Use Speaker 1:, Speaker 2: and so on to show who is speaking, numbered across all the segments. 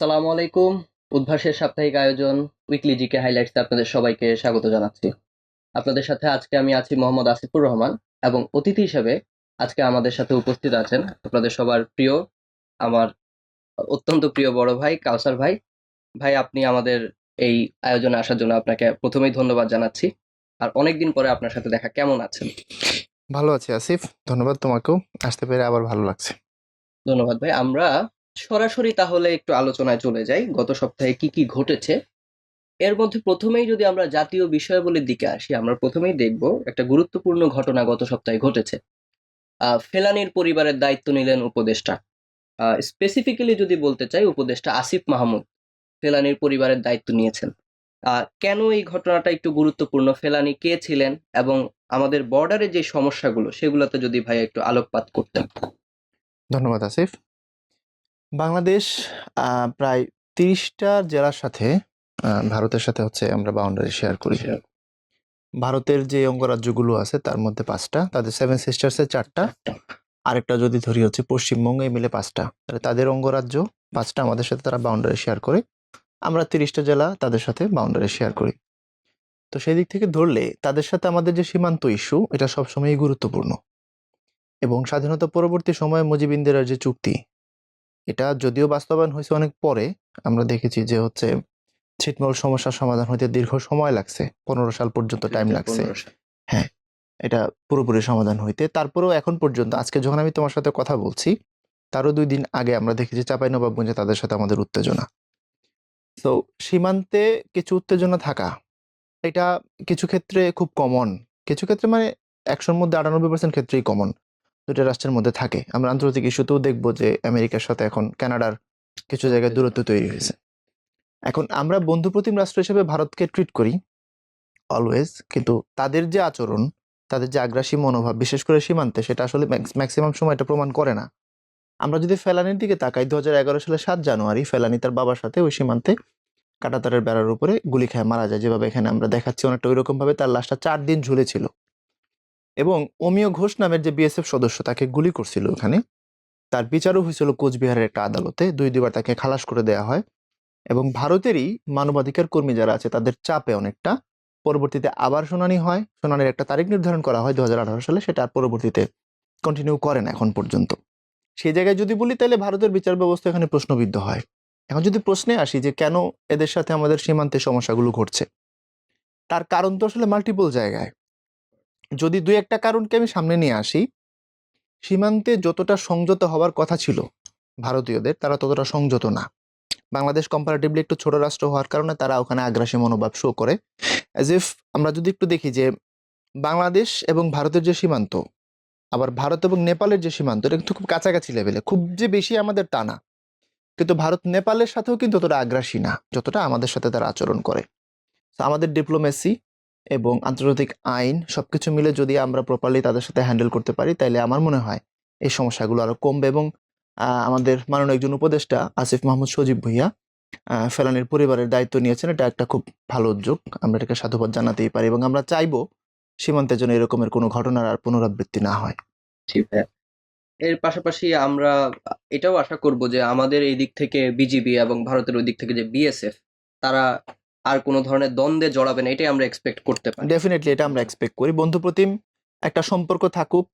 Speaker 1: সালামু আলাইকুম। উদ্ভাসের সাপ্তাহিক আয়োজন উইকলি জিকে হাইলাইটস আপনাদের সবাইকে স্বাগত জানাচ্ছি। আপনাদের সাথে আজকে আমি আছি মোহাম্মদ আসিফুর রহমান এবং অতিথি হিসেবে আজকে আমাদের সাথে উপস্থিত আছেন আপনাদের সবার প্রিয় আমার অত্যন্ত প্রিয় বড় ভাই কাউসার ভাই। ভাই আপনি আমাদের এই আয়োজনে আসার জন্য আপনাকে প্রথমেই ধন্যবাদ জানাচ্ছি। আর অনেকদিন পরে আপনার সাথে দেখা কেমন আছেন?
Speaker 2: ভালো আছি আসিফ ধন্যবাদ তোমাকেও। আসতে পেরে আবার ভালো লাগছে।
Speaker 1: ধন্যবাদ ভাই। আমরা সরাসরি তাহলে একটু আলোচনায় চলে যাই, গত সপ্তাহে কি কি ঘটেছে। এর মধ্যে প্রথমেই যদি আমরা জাতীয় বিষয়াবলীর দিকে আসি, আমরা প্রথমেই দেখব একটা গুরুত্বপূর্ণ ঘটনা গত সপ্তাহে ঘটেছে। ফেলানির পরিবারের দায়িত্ব নিলেন উপদেষ্টা। স্পেসিফিক্যালি যদি বলতে চাই, উপদেষ্টা আসিফ মাহমুদ ফেলানির পরিবারের দায়িত্ব নিয়েছেন। কেন এই ঘটনাটা একটু গুরুত্বপূর্ণ? ফেলানি কে ছিলেন? এবং আমাদের বর্ডারে যে সমস্যাগুলো, সেগুলোতে যদি ভাই একটু আলোকপাত করতেন।
Speaker 2: ধন্যবাদ, আসিফ। বাংলাদেশ আহ, প্রায় তিরিশটা জেলার সাথে ভারতের সাথে হচ্ছে আমরা বাউন্ডারি শেয়ার করি। ভারতের যে অঙ্গরাজ্যগুলো আছে তার মধ্যে পাঁচটা তাদের সেভেন সিস্টার্সের চারটা। আরেকটা যদি ধরি হচ্ছে পশ্চিমবঙ্গে মিলে পাঁচটা তাহলে তাদের অঙ্গরাজ্য পাঁচটা আমাদের সাথে তারা বাউন্ডারি শেয়ার করে। আমরা তিরিশটা জেলা তাদের সাথে বাউন্ডারি শেয়ার করি। তো সেই দিক থেকে ধরলে তাদের সাথে আমাদের যে সীমান্ত ইস্যু এটা সবসময়ই গুরুত্বপূর্ণ। এবং স্বাধীনতা পরবর্তী সময়ে মুজিব ইন্দিরার যে চুক্তি এটা যদিও বাস্তবায়ন হয়েছে অনেক পরে আমরা দেখেছি যে হচ্ছে ছিটমহল সমস্যার সমাধান হইতে দীর্ঘ সময় লাগছে পনেরো সাল পর্যন্ত টাইম লাগছে। হ্যাঁ এটা পুরোপুরি সমাধান হইতে। তারপরেও এখন পর্যন্ত আজকে যখন আমি তোমার সাথে কথা বলছি তারও দুই দিন আগে আমরা দেখেছি চাপাই নবাবগঞ্জে তাদের সাথে আমাদের উত্তেজনা। তো সীমান্তে কিছু উত্তেজনা থাকা এটা কিছু ক্ষেত্রে খুব কমন কিছু ক্ষেত্রে মানে একশোর মধ্যে আটানব্বই পার্সেন্ট ক্ষেত্রেই কমন দুটো রাষ্ট্রের মধ্যে থাকে। আমরা আন্তর্জাতিক ইস্যুতেও দেখব যে আমেরিকার সাথে এখন কানাডার কিছু জায়গায় দূরত্ব তৈরি হয়েছে। এখন আমরা বন্ধুপ্রতিম রাষ্ট্র হিসেবে ভারতকে ট্রিট করি অলওয়েজ কিন্তু তাদের যে আচরণ, তাদের যে আগ্রাসী মনোভাব, বিশেষ করে সীমান্তে, সেটা আসলে ম্যাক্সিমাম সময় এটা প্রমাণ করে না। আমরা যদি ফেলানির দিকে তাকাই দু হাজার এগারো সালে সাত জানুয়ারি ফেলানি তার বাবার সাথে ওই সীমান্তে কাটাতারের বেড়ার উপরে গুলি খেয়ে, মারা যায়। যেভাবে এখানে আমরা দেখাচ্ছি, অনেকটা ওই রকম তার লাশটা চার দিন ঝুলেছিল। এবং অমিয় ঘোষ নামের যে বিএসএফ সদস্য তাকে গুলি করছিল ওখানে, তার বিচারও হয়েছিল কোচবিহারের একটা আদালতে। দুই দুবার তাকে খালাস করে দেওয়া হয় এবং ভারতেরই মানবাধিকার কর্মী যারা আছে তাদের চাপে অনেকটা। পরবর্তীতে আবার শুনানি হয়, শুনানির একটা তারিখ নির্ধারণ করা হয় দু হাজার আঠারো সালে, সেটা পরবর্তীতে কন্টিনিউ করেন এখন পর্যন্ত। সেই জায়গায় যদি বলি তাহলে ভারতের বিচার ব্যবস্থা এখানে প্রশ্নবিদ্ধ হয়। এখন যদি প্রশ্নে আসি যে কেন এদের সাথে আমাদের সীমান্তে সমস্যাগুলো ঘটছে, তার কারণ তো আসলে মাল্টিপল জায়গায়। যদি দুই একটা কারণকে আমি সামনে নিয়ে আসি, সীমান্তে যতটা সংযত হওয়ার কথা ছিল ভারতীয়দের, তারা ততটা সংযত না। বাংলাদেশ কম্পারেটিভলি একটু ছোট রাষ্ট্র হওয়ার কারণে তারা ওখানে আগ্রাসী মনোভাব শো করে। অ্যাজ ইফ আমরা যদি একটু দেখি যে বাংলাদেশ এবং ভারতের যে সীমান্ত, আবার ভারত এবং নেপালের যে সীমান্ত, এটা কিন্তু খুব কাছাকাছি লেভেলে খুব যে বেশি আমাদের তা না। কিন্তু ভারত নেপালের সাথেও কিন্তু ততটা আগ্রাসী না, যতটা আমাদের সাথে তারা আচরণ করে। আমাদের ডিপ্লোমেসি এবং আন্তর্জাতিক আইন সবকিছু মিলে যদি আমরা প্রপারলি তাদের সাথে হ্যান্ডেল করতে পারি, তাইলে আমার মনে হয় এই সমস্যাগুলো আরও কমবে এবং আমাদের মাননীয় একজন উপদেষ্টা আসিফ মাহমুদ সজীব ভুইয়া ফেলানির পরিবারের দায়িত্ব নিয়েছেন। এটা একটা খুব ভালো উদ্যোগ। আমরা এটাকে সাধুবাদ জানাতেই পারি এবং আমরা চাইব সীমান্তের জন্য এরকমের কোনো ঘটনার আর পুনরাবৃত্তি না হয়।
Speaker 1: ঠিক এর পাশাপাশি আমরা এটাও আশা করব যে আমাদের এই দিক থেকে বিজিবি এবং ভারতের ওই দিক থেকে যে বিএসএফ তারা আর কোনো ধরনের দ্বন্দ্বে জড়াবে না এটাই আমরা এক্সপেক্ট করতে পারি।
Speaker 2: ডেফিনেটলি এটা আমরা এক্সপেক্ট করি। বন্ধু প্রতিম একটা সম্পর্ক থাকুক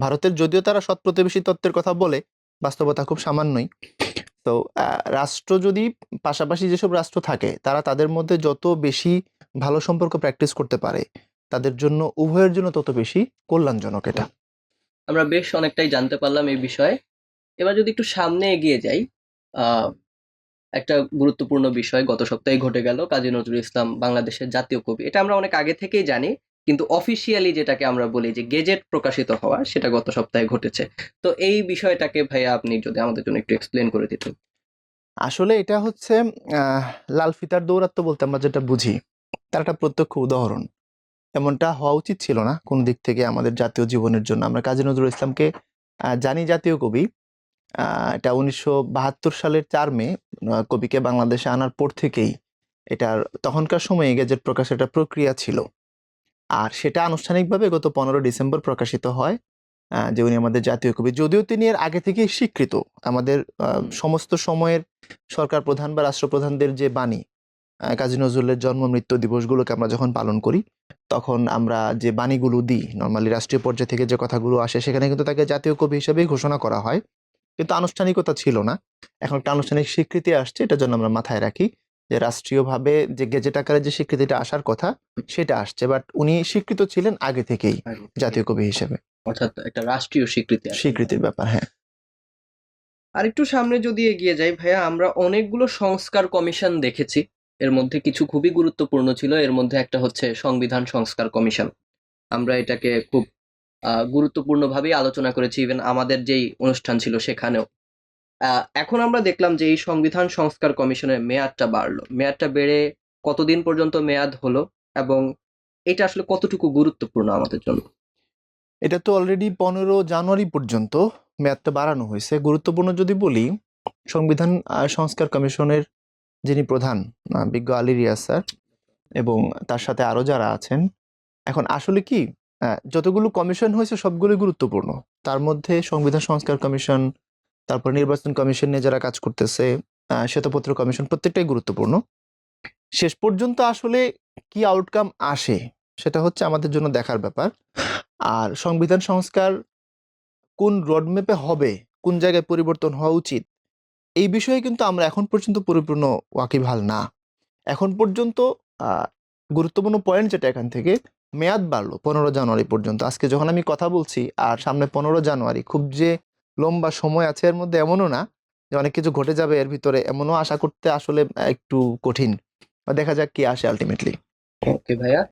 Speaker 2: ভারতের যদিও তারা সৎ প্রতিবেশী তত্ত্বের কথা বলে বাস্তবতা খুব সামান্যই। তো রাষ্ট্র যদি পাশাপাশি যেসব রাষ্ট্র থাকে তারা তাদের মধ্যে যত বেশি ভালো সম্পর্ক প্র্যাকটিস করতে পারে তাদের জন্য উভয়ের জন্য তত বেশি কল্যাণজনক এটা।
Speaker 1: আমরা বেশ অনেকটাই জানতে পারলাম এই বিষয়ে। এবার যদি একটু সামনে এগিয়ে যাই আহ, একটা গুরুত্বপূর্ণ বিষয়, গত সপ্তাহে ঘটে গেল কাজী নজরুল ইসলাম বাংলাদেশের জাতীয় কবি। এটা আমরা অনেক আগে থেকেই জানি, কিন্তু অফিসিয়ালি যেটাকে আমরা বলি যে গেজেট প্রকাশিত হওয়া, সেটা গত সপ্তাহে ঘটেছে। তো এই বিষয়টাকে ভাইয়া আপনি যদি আমাদের জন্য একটু এক্সপ্লেন করে দিতেন।
Speaker 2: আসলে এটা হচ্ছে লাল ফিতার দৌরাত্ম বলতে আমরা যেটা বুঝি, তার একটা প্রত্যক্ষ উদাহরণ। এমনটা হওয়া উচিত ছিল না, কোন দিক থেকে আমাদের জাতীয় জীবনের জন্য। আমরা কাজী নজরুল ইসলামকে জানি জাতীয় কবি এটা উনিশশো বাহাত্তর সালের চার মে কবিকে বাংলাদেশে আনার পর থেকেই এটার তখনকার সময়ে গেজেট প্রকাশের একটা প্রক্রিয়া ছিল। আর সেটা আনুষ্ঠানিকভাবে গত পনেরো ডিসেম্বর প্রকাশিত হয় যে উনি আমাদের জাতীয় কবি। যদিও তিনি এর আগে থেকেই স্বীকৃত। আমাদের সমস্ত সময়ের সরকার প্রধান বা রাষ্ট্রপ্রধানদের যে বাণী কাজী নজরুলের জন্ম মৃত্যু দিবসগুলোকে আমরা যখন পালন করি তখন আমরা যে বাণীগুলো দিই নর্মালি রাষ্ট্রীয় পর্যায় থেকে যে কথাগুলো আসে সেখানে কিন্তু তাকে জাতীয় কবি হিসেবেই ঘোষণা করা হয়। কিন্তু আনুষ্ঠানিকতা ছিল না। এখন একটা আনুষ্ঠানিক স্বীকৃতি আসছে এটার জন্য আমরা মাথায় রাখি যে রাষ্ট্রীয়ভাবে যে গেজেট আকারে যে স্বীকৃতিটা আসার কথা সেটা আসছে। বাট উনি স্বীকৃত ছিলেন আগে থেকেই জাতীয় কবি হিসেবে।
Speaker 1: অর্থাৎ একটা রাষ্ট্রীয় স্বীকৃতি
Speaker 2: স্বীকৃতির ব্যাপার হ্যাঁ।
Speaker 1: আর একটু সামনে যদি এগিয়ে যাই ভাইয়া আমরা অনেকগুলো সংস্কার কমিশন দেখেছি। এর মধ্যে কিছু খুবই গুরুত্বপূর্ণ ছিল এর মধ্যে একটা হচ্ছে সংবিধান সংস্কার কমিশন। আমরা এটাকে খুব গুরুত্বপূর্ণভাবেই আলোচনা করেছি ইভেন আমাদের যেই অনুষ্ঠান ছিল সেখানেও। এখন আমরা দেখলাম যে এই সংবিধান সংস্কার কমিশনের মেয়াদটা বাড়লো। মেয়াদটা বেড়ে কতদিন পর্যন্ত মেয়াদ হলো এবং এটা আসলে কতটুকু গুরুত্বপূর্ণ আমাদের জন্য?
Speaker 2: এটা তো অলরেডি পনেরো জানুয়ারি পর্যন্ত মেয়াদটা বাড়ানো হয়েছে। গুরুত্বপূর্ণ যদি বলি, সংবিধান সংস্কার কমিশনের যিনি প্রধান বিজ্ঞ আলী রিয়াজ স্যার এবং তার সাথে আরও যারা আছেন, এখন আসলে কি যতগুলো কমিশন হয়েছে সবগুলোই গুরুত্বপূর্ণ। তার মধ্যে সংবিধান সংস্কার কমিশন, তারপর নির্বাচন কমিশন নিয়ে যারা কাজ করতেছে শ্বেতপত্র কমিশন প্রত্যেকটাই গুরুত্বপূর্ণ। শেষ পর্যন্ত আসলে কি আউটকাম আসে সেটা হচ্ছে আমাদের জন্য দেখার ব্যাপার। আর সংবিধান সংস্কার কোন রোডম্যাপে হবে, কোন জায়গায় পরিবর্তন হওয়া উচিত, এই বিষয়ে কিন্তু আমরা এখন পর্যন্ত পরিপূর্ণ ওয়াকিবহাল না। এখন পর্যন্ত গুরুত্বপূর্ণ পয়েন্ট যেটা এখান থেকে মেয়াদ বাড়লো পনেরো জানুয়ারি পর্যন্ত। আজকে যখন আমি কথা বলছি, আর সামনে পনেরো জানুয়ারি, খুব যে লম্বা সময় আছে এর মধ্যে এমনও না যে অনেক কিছু ঘটে যাবে এর ভিতরে, এমনও আশা করতে আসলে একটু কঠিন। বা দেখা যাক কি আসে আলটিমেটলি
Speaker 1: ওকে ভাইয়া।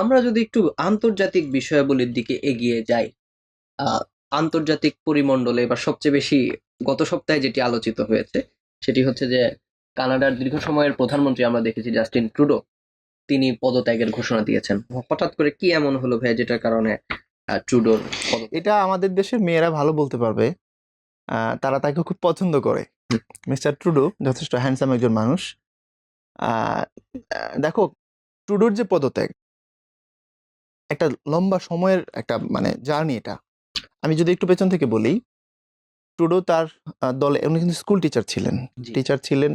Speaker 1: আমরা যদি একটু আন্তর্জাতিক বিষয়াবলীর দিকে এগিয়ে যাই আন্তর্জাতিক পরিমণ্ডলে এবার সবচেয়ে বেশি গত সপ্তাহে যেটি আলোচিত হয়েছে, সেটি হচ্ছে যে কানাডার দীর্ঘ সময়ের প্রধানমন্ত্রী আমরা দেখেছি জাস্টিন ট্রুডো তিনি পদত্যাগের ঘোষণা দিয়েছেন। হঠাৎ করে কি এমন হলো ভাই যেটার কারণে ট্রুডোর
Speaker 2: এটা আমাদের দেশের মেয়েরা ভালো বলতে পারবে। তারা তাকে খুব পছন্দ করে। মিস্টার ট্রুডো যথেষ্ট হ্যান্ডসাম একজন মানুষ। দেখো ট্রুডোর যে পদত্যাগ একটা লম্বা সময়ের একটা মানে জার্নি এটা। আমি যদি একটু পেছন থেকে বলি ট্রুডো তার দলে উনি কিন্তু স্কুল টিচার ছিলেন। টিচার ছিলেন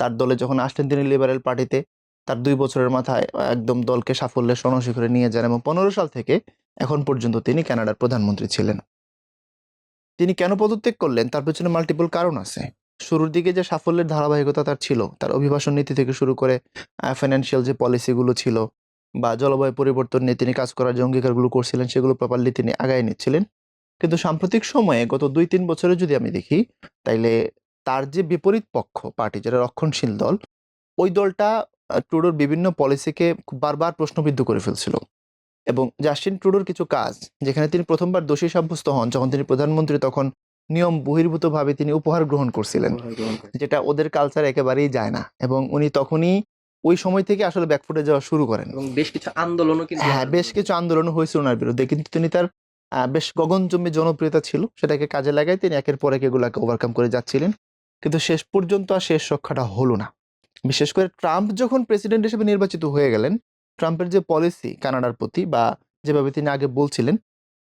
Speaker 2: তার দলে যখন আসলেন তিনি লিবারেল পার্টিতে তার দুই বছরের মাথায় একদম দলকে সাফল্যের স্বর্ণশিখরে নিয়ে যান এবং পনেরো সাল থেকে এখন পর্যন্ত তিনি কানাডার প্রধানমন্ত্রী ছিলেন। তিনি কেন পদত্যাগ করলেন তার পেছনে মাল্টিপল কারণ আছে। শুরুর দিকে যে সাফল্যের ধারাবাহিকতা তার ছিল, তার অভিবাসন নীতি থেকে শুরু করে ফাইন্যান্সিয়াল যে পলিসিগুলো ছিল বা জলবায়ু পরিবর্তন নিয়ে তিনি কাজ করার যে অঙ্গীকারগুলো করছিলেন সেগুলো প্রপারলি তিনি আগায় নিচ্ছিলেন। কিন্তু সাম্প্রতিক সময়ে গত দুই তিন বছরে যদি আমি দেখি, তাইলে তার যে বিপরীত পক্ষ, পার্টি যেটা রক্ষণশীল দল, ওই দলটা ট্রুডোর বিভিন্ন পলিসিকে বারবার প্রশ্নবিদ্ধ করে ফেলছিল। এবং জাস্টিন ট্রুডোর কিছু কাজ যেখানে তিনি প্রথমবার দোষী সাব্যস্ত হন যখন তিনি প্রধানমন্ত্রী তখন নিয়ম বহির্ভূতভাবে তিনি উপহার গ্রহণ করছিলেন যেটা ওদের কালচার একেবারেই যায় না। এবং উনি তখনই ওই সময় থেকে আসলে ব্যাকফুটে যাওয়া শুরু করেন।
Speaker 1: এবং বেশ কিছু আন্দোলনও কিন্তু
Speaker 2: হ্যাঁ বেশ কিছু আন্দোলন হয়েছিল ওনার বিরুদ্ধে। কিন্তু তিনি তার আহ, বেশ গগনচম্বী জনপ্রিয়তা ছিল। সেটাকে কাজে লাগাই তিনি একের পর এক এগুলাকে ওভারকাম করে যাচ্ছিলেন। কিন্তু শেষ পর্যন্ত আর শেষ রক্ষাটা হলো না। বিশেষ করে ট্রাম্প যখন প্রেসিডেন্ট হিসেবে নির্বাচিত হয়ে গেলেন ট্রাম্পের যে পলিসি কানাডার প্রতি বা যেভাবে তিনি আগে বলছিলেন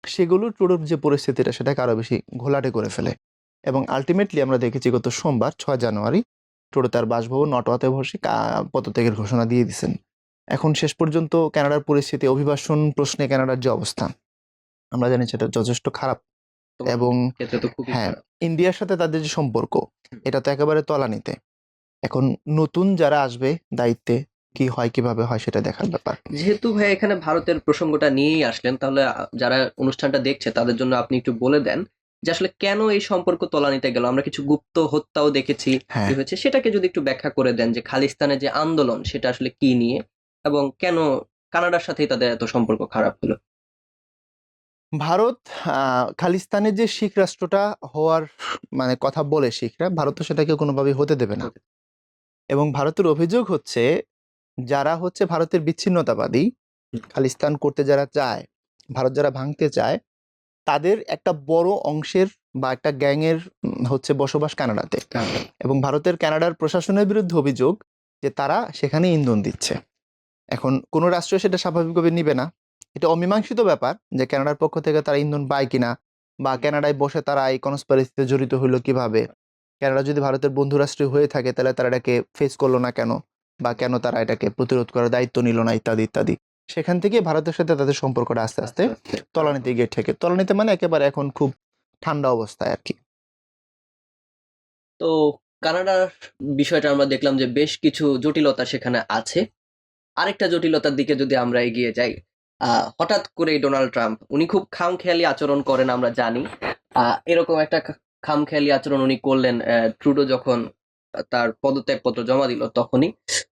Speaker 2: সেগুলো ট্রুডোর যে পরিস্থিতিটা সেটাকে আরও বেশি ঘোলাটে করে ফেলে। এবং আলটিমেটলি আমরা দেখেছি গত সোমবার ছয় জানুয়ারি ট্রুডো তার বাসভবন নটওয়াতে বসে পদত্যাগের ঘোষণা দিয়ে দিয়েছেন। এখন শেষ পর্যন্ত কানাডার পরিস্থিতি অভিবাসন প্রশ্নে কানাডার যে অবস্থা আমরা জানি সেটা যথেষ্ট খারাপ। এবং হ্যাঁ ইন্ডিয়ার সাথে তাদের যে সম্পর্ক এটা তো একেবারে তলানিতে। এখন নতুন যারা আসবে দায়িত্বে কি হয় কীভাবে হয় সেটা দেখার ব্যাপার।
Speaker 1: যেহেতু ভাই এখানে ভারতের প্রসঙ্গটা নিয়েই আসলেন তাহলে যারা অনুষ্ঠানটা দেখছে তাদের জন্য আপনি একটু বলে দেন যে আসলে কেন এই সম্পর্ক তলানিতে গেল? আমরা কিছু গুপ্ত হত্যাও দেখেছি
Speaker 2: হ্যাঁ।
Speaker 1: হয়েছে? সেটাকে যদি একটু ব্যাখ্যা করে দেন যে খালিস্তানের যে আন্দোলন সেটা আসলে কি নিয়ে? এবং কেন কানাডার সাথেই তাদের এত সম্পর্ক খারাপ হলো?
Speaker 2: ভারত আহ, খালিস্তানের যে শিখ রাষ্ট্রটা হওয়ার মানে কথা বলে শিখরা ভারত তো সেটাকে কোনোভাবেই হতে দেবে না। এবং ভারতের অভিযোগ হচ্ছে যারা হচ্ছে ভারতের বিচ্ছিন্নতাবাদী খালিস্তান করতে যারা চায় ভারত যারা ভাঙতে চায় তাদের একটা বড় অংশের বা একটা গ্যাংয়ের হচ্ছে বসবাস কানাডাতে। এবং ভারতের কানাডার প্রশাসনের বিরুদ্ধে অভিযোগ যে তারা সেখানে ইন্ধন দিচ্ছে। এখন কোনো রাষ্ট্র সেটা স্বাভাবিকভাবে নিবে না। এটা অমীমাংসিত ব্যাপার যে কানাডার পক্ষ থেকে তারা ইন্ধন পায় কিনা বা কানাডায় বসে তারা এই কনস্পারেসিতে জড়িত হইল কীভাবে? কানাডা যদি ভারতের বন্ধু রাষ্ট্র হয়ে থাকে তাহলে তারা এটাকে ফেস করল না কেন? বা কেন তারা এটাকে প্রতিরোধ করার দায়িত্ব নিল না? ইত্যাদি ইত্যাদি। সেখান থেকে ভারতের সাথে তাদের সম্পর্কটা আস্তে আস্তে তলানিতে গিয়ে ঠেকে। তলানিতে মানে একেবারে এখন খুব ঠান্ডা অবস্থায় আর কি।
Speaker 1: তো কানাডার বিষয়টা আমরা দেখলাম যে বেশ কিছু জটিলতা সেখানে আছে। আরেকটা জটিলতার দিকে যদি আমরা এগিয়ে যাই আহ, হঠাৎ করে ডোনাল্ড ট্রাম্প উনি খুব খামখেয়ালি আচরণ করেন আমরা জানি। আহ, এরকম একটা খামখেয়ালি আচরণ উনি করলেন ট্রুডো যখন তার পদত্যাগপত্র জমা দিল তখনই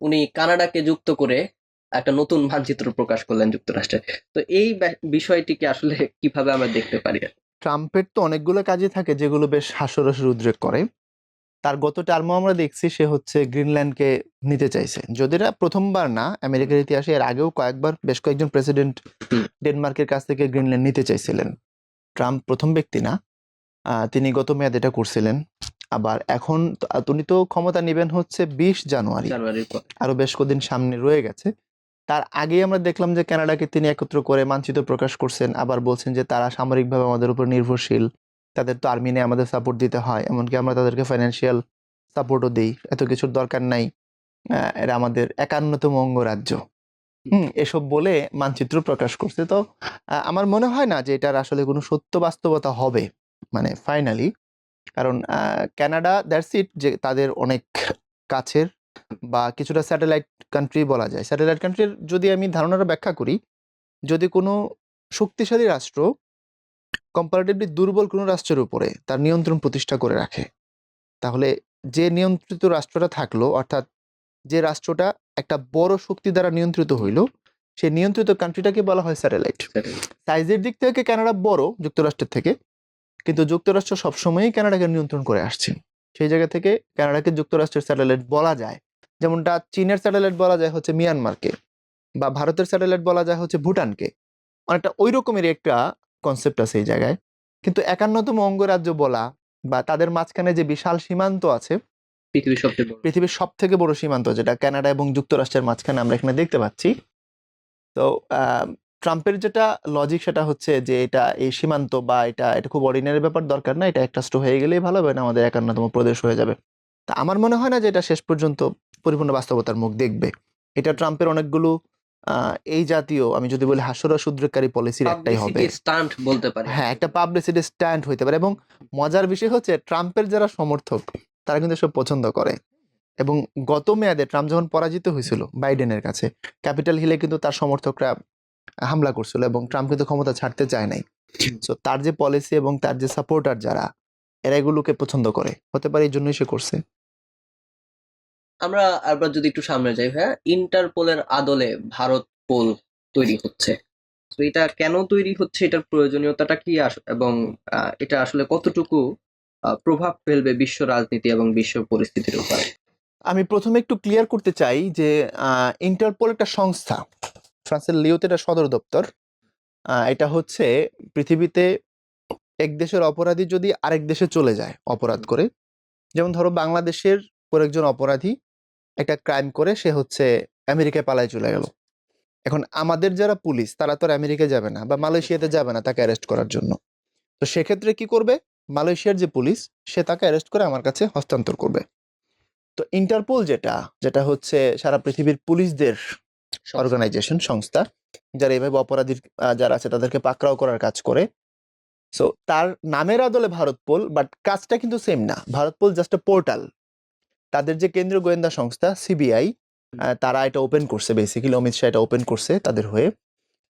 Speaker 1: উনি কানাডাকে যুক্ত করে একটা নতুন মানচিত্র প্রকাশ করলেন যুক্তরাষ্ট্রে। তো এই বিষয়টিকে আসলে কীভাবে আমরা দেখতে পারি?
Speaker 2: ট্রাম্পের তো অনেকগুলো কাজই থাকে যেগুলো বেশ হাস্যরসের উদ্রেক করে। তার গত টার্মও আমরা দেখছি সে হচ্ছে গ্রিনল্যান্ডকে নিতে চাইছে। যদি এটা প্রথমবার না আমেরিকার ইতিহাসে এর আগেও কয়েকবার বেশ কয়েকজন প্রেসিডেন্ট ডেনমার্কের কাছ থেকে গ্রিনল্যান্ড নিতে চাইছিলেন। ট্রাম্প প্রথম ব্যক্তি না। তিনি গত মেয়াদে এটা করছিলেন। আবার এখন উনি তো ক্ষমতা নেবেন হচ্ছে বিশ জানুয়ারি। আরও বেশ কদিন সামনে রয়ে গেছে। তার আগে আমরা দেখলাম যে কানাডাকে তিনি একত্র করে মানচিত্র প্রকাশ করছেন আবার বলছেন যে তারা সামরিকভাবে আমাদের উপর নির্ভরশীল তাদের তো আর্মি নিয়ে আমাদের সাপোর্ট দিতে হয় এমনকি আমরা তাদেরকে ফাইন্যান্সিয়াল সাপোর্টও দিই এত কিছুর দরকার নাই। আহ, এরা আমাদের একান্নতম অঙ্গরাজ্য। হুম এসব বলে মানচিত্র প্রকাশ করছে। তো আমার মনে হয় না যে এটার আসলে কোনো সত্য বাস্তবতা হবে। মানে ফাইনালি কারণ কানাডা দ্যাটস ইট যে তাদের অনেক কাছের বা কিছুটা স্যাটেলাইট কান্ট্রি বলা যায়। স্যাটেলাইট কান্ট্রির যদি আমি ধারণাটা ব্যাখ্যা করি যদি কোনো শক্তিশালী রাষ্ট্র কম্পারেটিভলি দুর্বল কোনো রাষ্ট্রের উপরে তার নিয়ন্ত্রণ প্রতিষ্ঠা করে রাখে তাহলে যে নিয়ন্ত্রিত রাষ্ট্রটা থাকল অর্থাৎ যে রাষ্ট্রটা একটা বড় শক্তি দ্বারা নিয়ন্ত্রিত হইল সেই নিয়ন্ত্রিত কান্ট্রিটাকে বলা হয় স্যাটেলাইট সাইজের দিক থেকে কানাডা বড় যুক্তরাষ্ট্রের থেকে। কিন্তু যুক্তরাষ্ট্র সবসময়ই কানাডাকে নিয়ন্ত্রণ করে আসছে। সেই জায়গা থেকে কানাডাকে যুক্তরাষ্ট্রের স্যাটেলাইট বলা যায়। যেমনটা চীনের স্যাটেলাইট বলা যায় হচ্ছে মিয়ানমারকে বা ভারতের স্যাটেলাইট বলা যায় হচ্ছে ভুটানকে। অনেকটা ওই রকমেরই একটা কনসেপ্ট আছে এই জায়গায়। কিন্তু একান্নতম অঙ্গরাজ্য বলা বা তাদের মাঝখানে যে বিশাল সীমান্ত আছে
Speaker 1: পৃথিবীর সবচেয়ে
Speaker 2: পৃথিবীর সব থেকে বড় সীমান্ত যেটা কানাডা এবং যুক্তরাষ্ট্রের মাঝখানে আমরা এখানে দেখতে পাচ্ছি। তো আহ, ট্রাম্পের যেটা লজিক সেটা হচ্ছে যে এটা এই সীমান্ত বা এটা এটা খুব অর্ডিনারি ব্যাপার দরকার না এটা এক রাষ্ট্র হয়ে গেলেই ভালো হবে না আমাদের একান্নতম প্রদেশ হয়ে যাবে। তা আমার মনে হয় না যে এটা শেষ পর্যন্ত পরিপূর্ণ বাস্তবতার মুখ দেখবে। এটা ট্রাম্পের অনেকগুলো এই জাতীয় আমি যদি বলি হাস্যরস উদ্রেককারী পলিসির একটাই হবে।
Speaker 1: স্টান্ট বলতে পারি
Speaker 2: হ্যাঁ একটা পাবলিসিটি স্ট্যান্ড হইতে পারে এবং মজার বিষয় হচ্ছে ট্রাম্পের যারা সমর্থক তারা কিন্তু সব পছন্দ করে। এবং গত মেয়াদে ট্রাম্প যখন পরাজিত হয়েছিল বাইডেনের কাছে ক্যাপিটাল হিলে কিন্তু তার সমর্থকরা হামলা করছিল এবং ট্রাম্প কিন্তু ক্ষমতা ছাড়তে চায় নাই। সো তার যে পলিসি এবং তার যে সাপোর্টার যারা এরা এগুলোকে পছন্দ করে। হতে পারে এই জন্যই সে করছে।
Speaker 1: আমরা আবার যদি একটু সামনে যাই ভাইয়া ইন্টারপোলের আদলে ভারত পোল তৈরি হচ্ছে। তো এটা কেন তৈরি হচ্ছে এটার প্রয়োজনীয়তাটা কি আস- এবং এটা আসলে কতটুকু প্রভাব ফেলবে বিশ্ব রাজনীতি এবং বিশ্ব পরিস্থিতির উপরে?
Speaker 2: আমি প্রথমে একটু ক্লিয়ার করতে চাই যে ইন্টারপোল একটা সংস্থা। ফ্রান্সের লিওতে এটা সদর দপ্তর। এটা হচ্ছে পৃথিবীতে এক দেশের অপরাধী যদি আরেক দেশে চলে যায় অপরাধ করে। যেমন ধরো বাংলাদেশের কোনো একজন অপরাধী একটা ক্রাইম করে সে হচ্ছে আমেরিকায় পালায় চলে গেল। এখন আমাদের যারা পুলিশ তারা তো আর আমেরিকা যাবে না বা মালয়েশিয়াতে যাবে না তাকে অ্যারেস্ট করার জন্য। তো সেক্ষেত্রে কি করবে? মালয়েশিয়ার যে পুলিশ সে তাকে অ্যারেস্ট করে আমার কাছে হস্তান্তর করবে। তো ইন্টারপোল যেটা যেটা হচ্ছে সারা পৃথিবীর পুলিশদের অর্গানাইজেশন সংস্থা যারা এভাবে অপরাধীর যারা আছে তাদেরকে পাকড়াও করার কাজ করে। সো তার নামের আদলে ভারতপোল বাট কাজটা কিন্তু সেম না। ভারতপোল জাস্ট পোর্টাল তাদের যে কেন্দ্রীয় গোয়েন্দা সংস্থা সিবিআই তারা এটা ওপেন করছে বেসিক্যালি অমিত শাহ এটা ওপেন করছে তাদের হয়ে।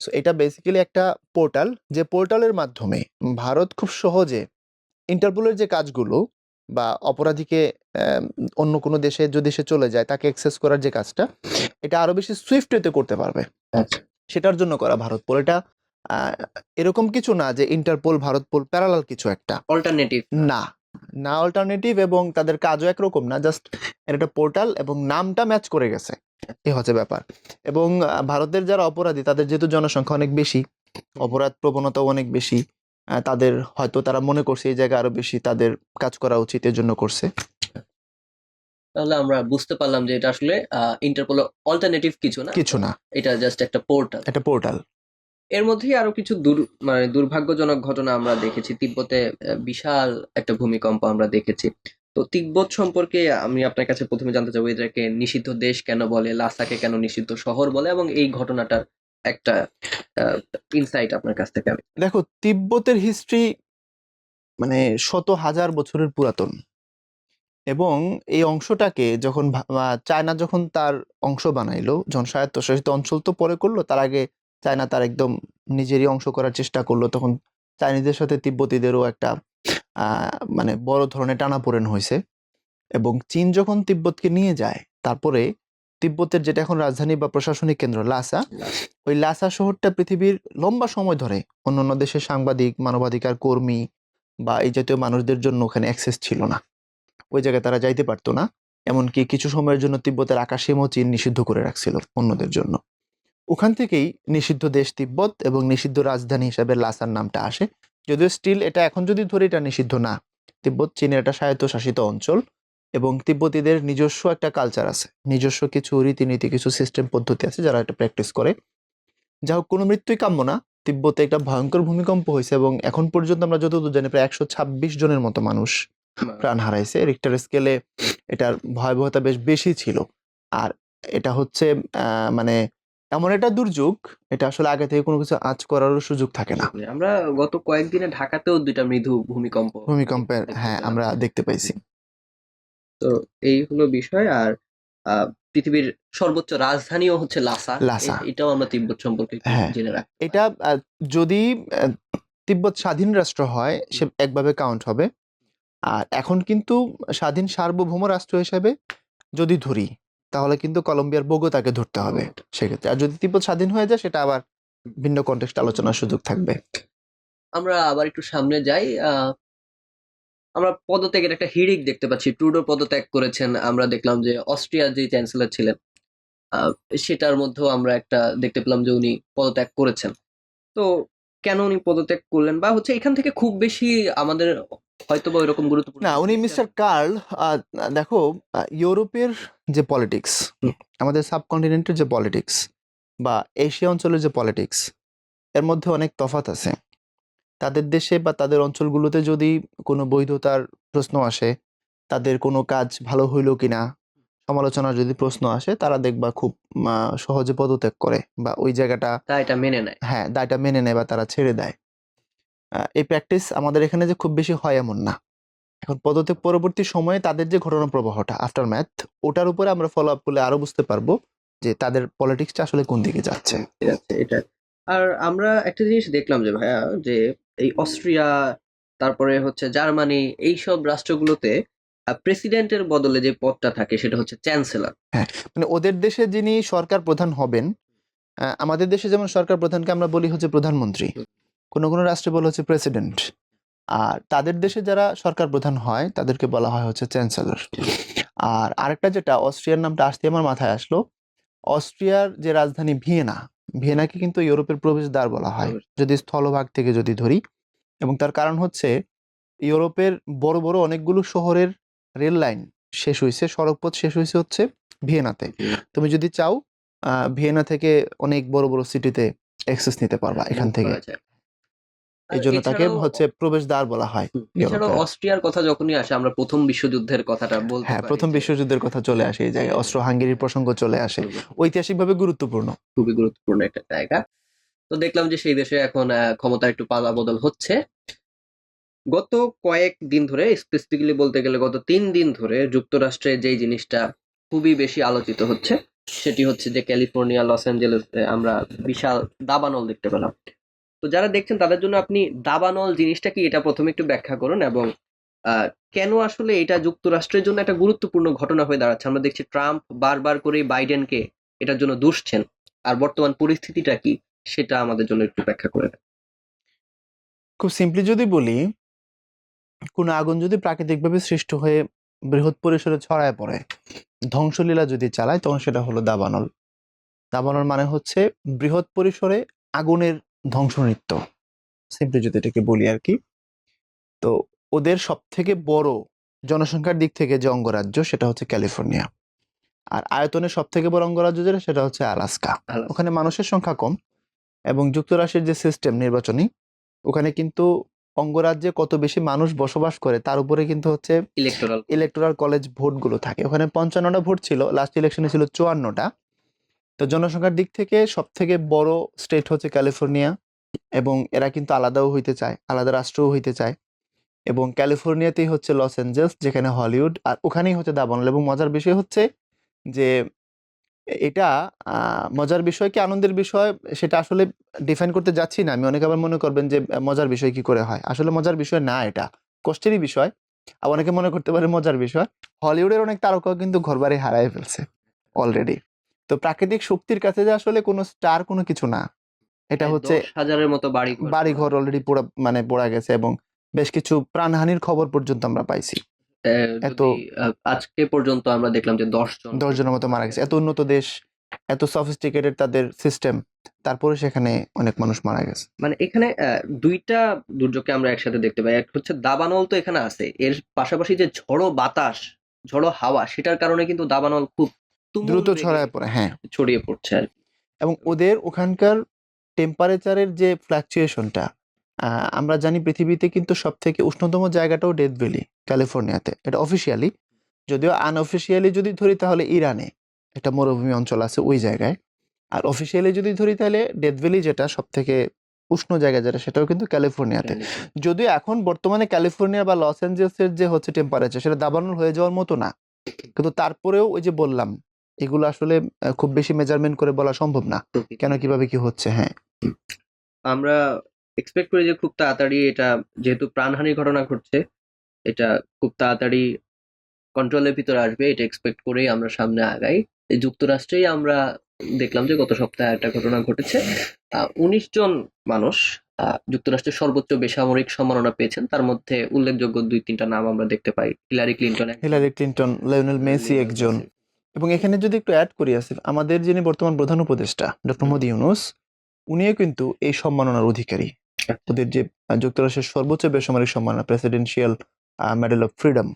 Speaker 2: সো এটা বেসিক্যালি একটা পোর্টাল যে পোর্টালের মাধ্যমে ভারত খুব সহজে ইন্টারপোলের যে কাজগুলো বা অপরাধীকে অন্য কোনো দেশে যদি সে চলে যায় তাকে অ্যাক্সেস করার যে কাজটা এটা আরও বেশি সুইফট হতে করতে পারবে।
Speaker 1: আচ্ছা।
Speaker 2: সেটার জন্য করা ভারত পোল। এটা এরকম কিছু না যে ইন্টারপোল ভারত পোল প্যারালাল কিছু একটা।
Speaker 1: অল্টারনেটিভ
Speaker 2: না। না। অল্টারনেটিভ এবং তাদের কাজও একরকম না জাস্ট একটা পোর্টাল এবং নামটা ম্যাচ করে গেছে। এ হচ্ছে ব্যাপার। এবং ভারতের যারা অপরাধী তাদের যেহেতু জনসংখ্যা অনেক বেশি অপরাধ প্রবণতাও অনেক বেশি তাদের হয়তো তারা মনে করছে এই জায়গায় আরও বেশি তাদের কাজ করা উচিত এর জন্য করছে।
Speaker 1: তাহলে আমরা বুঝতে পারলাম যে এটা আসলে ইন্টারপোল অল্টারনেটিভ কিছু না।
Speaker 2: কিছু না।
Speaker 1: এটা জাস্ট একটা পোর্টাল
Speaker 2: একটা পোর্টাল
Speaker 1: এর মধ্যেই আরও কিছু দুর মানে দুর্ভাগ্যজনক ঘটনা আমরা দেখেছি। তিব্বতে বিশাল একটা ভূমিকম্প আমরা দেখেছি। তো তিব্বত সম্পর্কে আমি আপনার কাছে প্রথমে জানতে চাবো এটাকে নিষিদ্ধ দেশ কেন বলে লাসাকে কেন নিষিদ্ধ শহর বলে এবং এই ঘটনাটার একটা ইনসাইট আপনার কাছ থেকে আমি।
Speaker 2: দেখো তিব্বতের হিস্ট্রি মানে শত হাজার বছরের পুরাতন। এবং এই অংশটাকে যখন চায়না যখন তার অংশ বানাইলো যখন স্বায়ত্তশাসিত অঞ্চল তো পরে করল তার আগে চায়না তার একদম নিজেরই অংশ করার চেষ্টা করল। তখন চাইনিজদের সাথে তিব্বতীদেরও একটা মানে বড় ধরনের টানাপোড়েন হয়েছে এবং চীন যখন তিব্বতকে নিয়ে যায় তারপরে তিব্বতের যেটা এখন রাজধানী বা প্রশাসনিক কেন্দ্র লাসা ওই লাসা শহরটা পৃথিবীর লম্বা সময় ধরে অন্যান্য দেশের সাংবাদিক মানবাধিকার কর্মী বা এই জাতীয় মানুষদের জন্য ওখানে অ্যাক্সেস ছিল না। ওই জায়গায় তারা যাইতে পারতো না। এমনকি কিছু সময়ের জন্য তিব্বতের আকাশসীমাও চীন নিষিদ্ধ করে রাখছিল অন্যদের জন্য। ওখান থেকেই নিষিদ্ধ দেশ তিব্বত এবং নিষিদ্ধ রাজধানী হিসাবে লাসার নামটা আসে। যদিও স্টিল এটা এখন যদি ধরে এটা নিষিদ্ধ না, তিব্বত চীনের একটা স্বায়ত্তশাসিত অঞ্চল এবং তিব্বতীদের নিজস্ব একটা কালচার আছে। নিজস্ব কিছু রীতিনীতি, কিছু সিস্টেম পদ্ধতি আছে যারা এটা প্র্যাকটিস করে। যা হোক, কোনো মৃত্যুই কাম্য না। তিব্বতে একটা ভয়ঙ্কর ভূমিকম্প হয়েছে এবং এখন পর্যন্ত আমরা যতদূর জানি প্রায় একশো ছাব্বিশ জনের মতো মানুষ প্রাণ হারাইছে। রিক্টার স্কেলে এটার ভয়াবহতা বেশ বেশি ছিল। আর এটা হচ্ছে মানে এমন একটা দুর্যোগ এটা আসলে আগে থেকে কোনো কিছু আঁচ করারও সুযোগ থাকে না।
Speaker 1: আমরা গত কয়েকদিনে ঢাকাতেও দুইটা মৃদু ভূমিকম্প
Speaker 2: ভূমিকম্পের হ্যাঁ আমরা দেখতে পাইছি
Speaker 1: তো এই হলো বিষয়। আর আহ, পৃথিবীর সর্বোচ্চ রাজধানীও হচ্ছে লাসা।
Speaker 2: লাসা।
Speaker 1: এটাও আমরা তিব্বত সম্পর্কে
Speaker 2: হ্যাঁ।
Speaker 1: জেনে রাখি
Speaker 2: এটা যদি তিব্বত স্বাধীন রাষ্ট্র হয় সে একভাবে কাউন্ট হবে। আর এখন কিন্তু স্বাধীন সার্বভৌম রাষ্ট্র হিসেবে যদি ধরি, তাহলে কিন্তু কলম্বিয়ার বোগোতাকে ধরতে হবে সেক্ষেত্রে। আর যদি তিব্বত স্বাধীন হয়ে যায়, সেটা আবার ভিন্ন কন্টেক্সট আলোচনার সুযোগ থাকবে।
Speaker 1: আমরা আবার একটু সামনে যাই আমরা পদত্যাগের একটা হিড়িক দেখতে পাচ্ছি। ট্রুডো পদত্যাগ করেছেন, আমরা দেখলাম যে অস্ট্রিয়ার যে চ্যান্সেলর ছিলেন সেটার মধ্যেও আমরা একটা দেখতে পেলাম যে উনি পদত্যাগ করেছেন। তো কেন উনি পদত্যাগ করলেন? বা হচ্ছে এখান থেকে খুব বেশি আমাদের হয়তো বা ওইরকম গুরুত্বপূর্ণ
Speaker 2: না উনি মিস্টার কার্ল দেখো ইউরোপের যে পলিটিক্স আমাদের সাবকন্টিনেন্টের যে পলিটিক্স বা এশিয়া অঞ্চলের যে পলিটিক্স এর মধ্যে অনেক তফাৎ আছে। তাদের দেশে বা তাদের অঞ্চলগুলোতে যদি কোনো বৈধতার প্রশ্ন আসে তাদের কোনো কাজ ভালো হইল কিনা সমালোচনার যদি প্রশ্ন আসে তারা দেখবা খুব সহজে পদত্যাগ করে বা ওই জায়গাটা
Speaker 1: এটা মেনে নেয়।
Speaker 2: হ্যাঁ দায়টা মেনে নেয় বা তারা ছেড়ে দেয়। এই প্র্যাকটিস আমাদের এখানে যে খুব বেশি হয় এমন না। এখন পদত্যাগ পরবর্তী সময়ে তাদের যে ঘটনা প্রবাহটা আফটার ম্যাথ ওটার উপরে আমরা ফলো আপ করলে আরও বুঝতে পারব যে তাদের পলিটিক্সটা আসলে কোন দিকে যাচ্ছে।
Speaker 1: এটা আর আমরা একটা জিনিস দেখলাম যে ভাইয়া যে এই অস্ট্রিয়া তারপরে হচ্ছে জার্মানি এইসব রাষ্ট্রগুলোতে প্রেসিডেন্টের বদলে যে পদটা থাকে সেটা হচ্ছে চ্যান্সেলর
Speaker 2: মানে ওদের দেশে যিনি সরকার প্রধান হবেন আহ, আমাদের দেশে যেমন সরকার প্রধানকে আমরা বলি হচ্ছে প্রধানমন্ত্রী। কোনো কোনো রাষ্ট্রে বলা হচ্ছে প্রেসিডেন্ট। আর তাদের দেশে যারা সরকার প্রধান হয় তাদেরকে বলা হয় হচ্ছে চ্যান্সেলর। আর আরেকটা যেটা অস্ট্রিয়ার নামটা আসতে আমার মাথায় আসলো অস্ট্রিয়ার যে রাজধানী ভিয়েনা ভিয়েনাকে কিন্তু ইউরোপের প্রবেশদ্বার বলা হয় যদি স্থলভাগ থেকে যদি ধরি। এবং তার কারণ হচ্ছে ইউরোপের বড় বড় অনেকগুলো শহরের রেল লাইন শেষ হয়েছে সড়কপথ শেষ হয়েছে হচ্ছে ভিয়েনাতে। তুমি যদি চাও আহ, ভিয়েনা থেকে অনেক বড় বড় সিটিতে অ্যাক্সেস নিতে পারবা এখান থেকে। এই জন্য তাকে হচ্ছে প্রবেশদ্বার বলা হয়
Speaker 1: এছাড়াও অস্ট্রিয়ার কথা যখনই আসে আমরা প্রথম বিশ্বযুদ্ধের কথাটা বলতে
Speaker 2: হ্যাঁ প্রথম
Speaker 1: যে
Speaker 2: বিশ্বযুদ্ধের কথা চলে আসে এই জায়গায়। অস্ট্রো হাঙ্গেরির প্রসঙ্গ চলে আসে। ঐতিহাসিকভাবে গুরুত্বপূর্ণ।
Speaker 1: খুবই গুরুত্বপূর্ণ একটা জায়গা। তো দেখলাম যে সেই দেশে এখন আহ, ক্ষমতার একটু পালা বদল হচ্ছে। গত কয়েক দিন ধরে স্পেসিফিক্যালি বলতে গেলে গত তিন দিন ধরে যুক্তরাষ্ট্রে যেই জিনিসটা খুবই বেশি আলোচিত হচ্ছে সেটি হচ্ছে যে ক্যালিফোর্নিয়া লস অ্যাঞ্জেলেসে আমরা বিশাল দাবানল দেখতে পেলাম। তো যারা দেখছেন, তাদের জন্য আপনি দাবানল জিনিসটা কি, এটা প্রথমে একটু ব্যাখ্যা করুন এবং কেন আসলে এটা যুক্তরাষ্ট্রের জন্য একটা গুরুত্বপূর্ণ ঘটনা হয়ে দাঁড়াচ্ছে? আমরা দেখছি ট্রাম্প বারবার করে বাইডেনকে এটার জন্য দুষছেন আর বর্তমান পরিস্থিতিটা কি, সেটা আমাদের জন্য একটু ব্যাখ্যা করে।
Speaker 2: খুব সিম্পলি যদি বলি, কোনো আগুন যদি প্রাকৃতিকভাবে সৃষ্ট হয়ে বৃহৎ পরিসরে ছড়ায় পড়ে, ধ্বংসলীলা যদি চালায়, তখন সেটা হলো দাবানল। দাবানল মানে হচ্ছে বৃহৎ পরিসরে আগুনের ধ্বংস নৃত্য সিম্পলি যদি এটাকে বলি আর কি। তো ওদের সব থেকে বড় জনসংখ্যার দিক থেকে যে অঙ্গরাজ্য সেটা হচ্ছে ক্যালিফোর্নিয়া। আর আয়তনের সব থেকে বড় অঙ্গরাজ্য যেটা সেটা হচ্ছে আলাস্কা। ওখানে মানুষের সংখ্যা কম এবং যুক্তরাষ্ট্রের যে সিস্টেম নির্বাচনী ওখানে কিন্তু অঙ্গরাজ্যে কত বেশি মানুষ বসবাস করে তার উপরে কিন্তু হচ্ছে
Speaker 1: ইলেকটোরাল
Speaker 2: ইলেকটোরাল কলেজ ভোটগুলো থাকে। ওখানে পঞ্চান্নটা ভোট ছিল লাস্ট ইলেকশনে ছিল চুয়ান্নটা। তো জনসংখ্যার দিক থেকে সব থেকে বড় স্টেট হচ্ছে ক্যালিফোর্নিয়া এবং এরা কিন্তু আলাদাও হইতে চায়, আলাদা রাষ্ট্রও হইতে চায় এবং ক্যালিফোর্নিয়াতেই হচ্ছে লস অ্যাঞ্জেলস যেখানে হলিউড আর ওখানেই হচ্ছে দাবানল এবং মজার বিষয় হচ্ছে যে এটা মজার বিষয় কি আনন্দের বিষয় সেটা আসলে ডিফাইন করতে যাচ্ছি না। আমি অনেকে আবার মনে করবেন যে মজার বিষয় কি করে হয়? আসলে মজার বিষয় না এটা, কষ্টেরই বিষয়। আর অনেকে মনে করতে পারে মজার বিষয়। হলিউডের অনেক তারকাও কিন্তু ঘরবাড়ি হারায় ফেলছে অলরেডি তো প্রাকৃতিক শক্তির কাছে যে আসলে কোনো স্টার কোনো কিছু না। এটা হচ্ছে
Speaker 1: হাজারের মতো বাড়ি।
Speaker 2: বাড়ি ঘর অলরেডি পোড়া মানে পোড়া গেছে এবং বেশ কিছু প্রাণহানির খবর পর্যন্ত আমরা পাইছি। এত-
Speaker 1: আজকে পর্যন্ত আমরা দেখলাম যে দশ জন
Speaker 2: দশ জনের মতো মারা গেছে। এত উন্নত দেশ এত সফিস্টিকেটেড তাদের সিস্টেম তারপরে সেখানে অনেক মানুষ মারা গেছে।
Speaker 1: মানে এখানে দুইটা দুর্যোগকে আমরা একসাথে দেখতে পাই। এক হচ্ছে দাবানল তো এখানে আছে। এর পাশাপাশি যে ঝড়ো বাতাস ঝড়ো হাওয়া সেটার কারণে কিন্তু দাবানল খুব
Speaker 2: দ্রুত ছড়ায় পড়ে হ্যাঁ।
Speaker 1: ছড়িয়ে পড়ছে আর
Speaker 2: এবং ওদের ওখানকার টেম্পারেচারের যে ফ্ল্যাকচুয়েশনটা আমরা জানি পৃথিবীতে কিন্তু সব থেকে উষ্ণতম জায়গাটাও ডেথ ভ্যালি ক্যালিফোর্নিয়াতে এটা অফিসিয়ালি যদিও আনঅফিসিয়ালি যদি ধরি তাহলে ইরানে একটা মরুভূমি অঞ্চল আছে ওই জায়গায়। আর অফিসিয়ালি যদি ধরি তাহলে ডেথ ভ্যালি যেটা সব থেকে উষ্ণ জায়গা যেটা সেটাও কিন্তু ক্যালিফোর্নিয়াতে যদিও এখন বর্তমানে ক্যালিফোর্নিয়া বা লস অ্যাঞ্জেলসের যে হচ্ছে টেম্পারেচার সেটা দাবানল হয়ে যাওয়ার মতো না। কিন্তু তারপরেও ওই যে বললাম এগুলো আসলে খুব বেশি মেজারমেন্ট করে বলা সম্ভব না। কেন কীভাবে কি হচ্ছে? হ্যাঁ।
Speaker 1: আমরা এক্সপেক্ট করি যে খুব তাড়াতাড়ি এটা যেহেতু প্রাণহানির ঘটনা ঘটছে এটা খুব তাড়াতাড়ি কন্ট্রোলের ভিতরে আসবে এটা এক্সপেক্ট করেই আমরা সামনে আগাই। এই যুক্তরাষ্ট্রেই আমরা দেখলাম যে গত সপ্তাহে একটা ঘটনা ঘটেছে। উনিশ জন মানুষ যুক্তরাষ্ট্রের সর্বোচ্চ বেসামরিক সম্মাননা পেয়েছেন। তার মধ্যে উল্লেখযোগ্য দুই তিনটা নাম আমরা দেখতে পাই। Hillary Clinton
Speaker 2: Hillary Clinton Lionel Messi একজন। এবং এখানে যদি একটু অ্যাড করি আসিফ আমাদের যিনি বর্তমান প্রধান উপদেষ্টা ডক্টর মোদী ইউনুস উনিও কিন্তু এই সম্মাননার অধিকারী। ওদের যে যুক্তরাষ্ট্রের সর্বোচ্চ বেসামরিক সম্মাননা প্রেসিডেন্সিয়াল মেডেল অফ ফ্রিডম।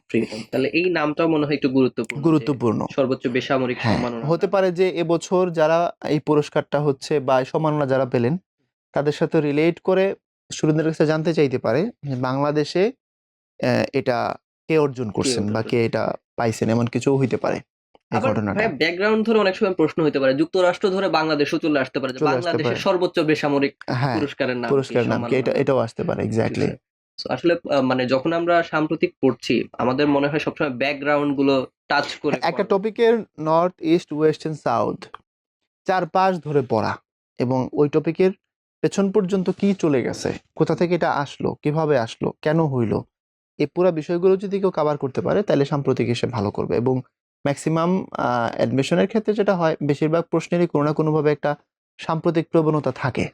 Speaker 1: তাহলে এই নামটাও মনে হয় একটু গুরুত্বপূর্ণ
Speaker 2: গুরুত্বপূর্ণ।
Speaker 1: সর্বোচ্চ বেসামরিক
Speaker 2: হ্যাঁ
Speaker 1: সম্মাননা।
Speaker 2: হতে পারে যে এবছর যারা এই পুরস্কারটা হচ্ছে বা এই সম্মাননা যারা পেলেন তাদের সাথে রিলেট করে স্টুডেন্টদের কাছে জানতে চাইতে পারে যে বাংলাদেশে এটা কে অর্জন করছেন বা কে এটা পাইছেন এমন কিছু হইতে পারে। এই ঘটনাটা।
Speaker 1: ব্যাকগ্রাউন্ড ধরে অনেক সময় প্রশ্ন হতে পারে যুক্তরাষ্ট্র ধরে বাংলাদেশও চলে আসতে পারে বাংলাদেশের সর্বোচ্চ বেসামরিক
Speaker 2: হ্যাঁ
Speaker 1: পুরস্কারের নাম কি,
Speaker 2: পুরস্কার নাম এটা এটাও আসতে পারে এক্স্যাক্টলি
Speaker 1: আসলে মানে যখন আমরা সাম্প্রতিক পড়ছি আমাদের মনে হয় সবসময় ব্যাকগ্রাউন্ডগুলো টাচ করে
Speaker 2: একটা টপিকের north east west and south চার পাশ ধরে পড়া এবং ওই টপিকের পেছন পর্যন্ত কি চলে গেছে কোথা থেকে এটা আসলো কীভাবে আসলো কেন হইল এই পুরো বিষয়গুলো যদি কেউ কাভার করতে পারে তাহলে সাম্প্রতিক এসে ভালো করবে এবং ম্যাক্সিমাম অ্যাডমিশনের ক্ষেত্রে যেটা হয় বেশিরভাগ প্রশ্নেরই কোনো না কোনোভাবে একটা সাম্প্রতিক প্রবণতা থাকে।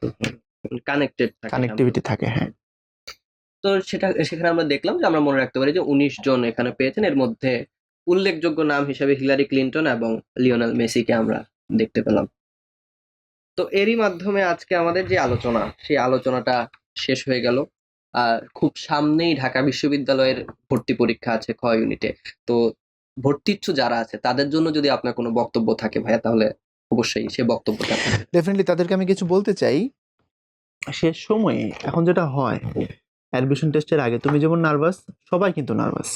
Speaker 1: কানেক্টেড
Speaker 2: কানেক্টিভিটি থাকে হ্যাঁ।
Speaker 1: তো সেটা সেখানে আমরা দেখলাম যে আমরা মনে রাখতে পারি যে উনিশ জন এখানে পেয়েছেন। এর মধ্যে উল্লেখযোগ্য নাম হিসেবে হিলারি ক্লিন্টন এবং লিওনেল মেসিকে আমরা দেখতে পেলাম। তো এরই মাধ্যমে আজকে আমাদের যে আলোচনা সেই আলোচনাটা শেষ হয়ে গেল। আর খুব সামনেই ঢাকা বিশ্ববিদ্যালয়ের ভর্তি পরীক্ষা আছে খ ইউনিটে। তো ভর্তিচ্ছু যারা আছে, তাদের জন্য যদি আপনার কোনো বক্তব্য থাকে ভাইয়া, তাহলে অবশ্যই সে বক্তব্যটা
Speaker 2: ডেফিনেটলি তাদেরকে আমি কিছু বলতে চাই। শেষ সময়ে এখন যেটা হয় অ্যাডমিশন টেস্টের আগে তুমি যেমন নার্ভাস সবাই কিন্তু নার্ভাস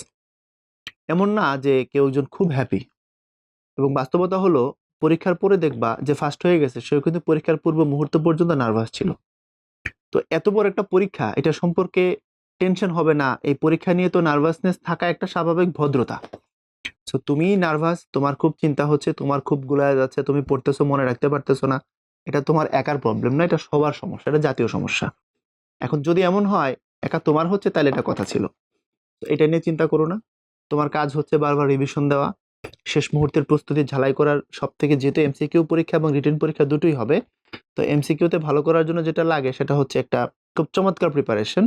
Speaker 2: এমন না যে কেউ একজন খুব হ্যাপি এবং বাস্তবতা হলো, পরীক্ষার পরে দেখবা যে ফার্স্ট হয়ে গেছে, সেও কিন্তু পরীক্ষার পূর্ব মুহূর্ত পর্যন্ত নার্ভাস ছিল। তো এত বড় একটা পরীক্ষা, এটা সম্পর্কে টেনশন হবে না। এই পরীক্ষা নিয়ে তো নার্ভাসনেস থাকা একটা স্বাভাবিক ভদ্রতা। সো তুমি নার্ভাস তোমার খুব চিন্তা হচ্ছে, তোমার খুব গুলায় যাচ্ছে, তুমি পড়তেছো, মনে রাখতে পারতেছো না। এটা তোমার একার প্রবলেম না, এটা সবার সমস্যা, এটা জাতীয় সমস্যা। এখন যদি এমন হয়, একা তোমার হচ্ছে, তাহলে এটা কথা ছিল। তো এটা নিয়ে চিন্তা করো না। তোমার কাজ হচ্ছে বারবার রিভিশন দেওয়া। শেষ মুহূর্তের প্রস্তুতি ঝালাই করার সব থেকে যেহেতু এমসিকিউ পরীক্ষা এবং রিটেন পরীক্ষা দুটোই হবে, তো এমসিকিউতে ভালো করার জন্য যেটা লাগে, সেটা হচ্ছে একটা খুব চমৎকার প্রিপারেশন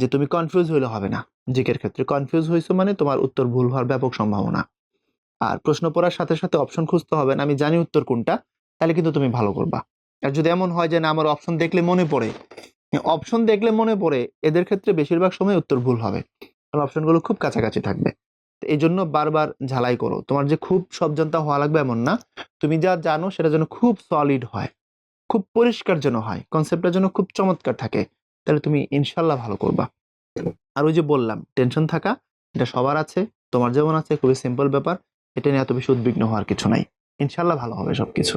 Speaker 2: যে তুমি কনফিউজ হইলে হবে না। জিকের ক্ষেত্রে কনফিউজ হয়েছো মানে তোমার উত্তর ভুল হওয়ার ব্যাপক সম্ভাবনা। আর প্রশ্ন পড়ার সাথে সাথে অপশন খুঁজতে হবে না, আমি জানি উত্তর কোনটা, তাহলে কিন্তু তুমি ভালো করবা। আর যদি এমন হয় যে না, আমার অপশন দেখলে মনে পড়ে অপশন দেখলে মনে পড়ে, এদের ক্ষেত্রে বেশিরভাগ সময় উত্তর ভুল হবে। কারণ অপশনগুলো খুব কাছাকাছি থাকবে। এই জন্য বারবার ঝালাই করো। তোমার যে খুব সব জানতা হওয়া লাগবে এমন না। তুমি যা জানো সেটা যেন খুব সলিড হয়। খুব পরিষ্কার যেন হয় কনসেপ্টটা যেন খুব চমৎকার থাকে, তাহলে তুমি ইনশাল্লাহ ভালো করবা। আর ওই যে বললাম টেনশন থাকা, এটা সবার আছে, তোমার যেমন আছে, খুবই সিম্পল ব্যাপার, এটা নিয়ে এত বেশি উদ্বিগ্ন হওয়ার কিছু নাই। ইনশাল্লাহ ভালো হবে সবকিছু।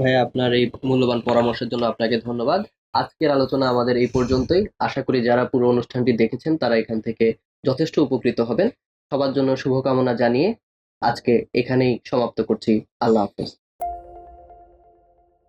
Speaker 1: ভাই আপনার এই মূল্যবান পরামর্শের জন্য আপনাকে ধন্যবাদ। আজকের আলোচনা আমাদের এই পর্যন্তই। আশা করি যারা পুরো অনুষ্ঠানটি দেখেছেন, তারা এখান থেকে যথেষ্ট উপকৃত হবেন। সবার জন্য শুভকামনা জানিয়ে আজকে এখানেই সমাপ্ত করছি। আল্লাহ হাফেজ।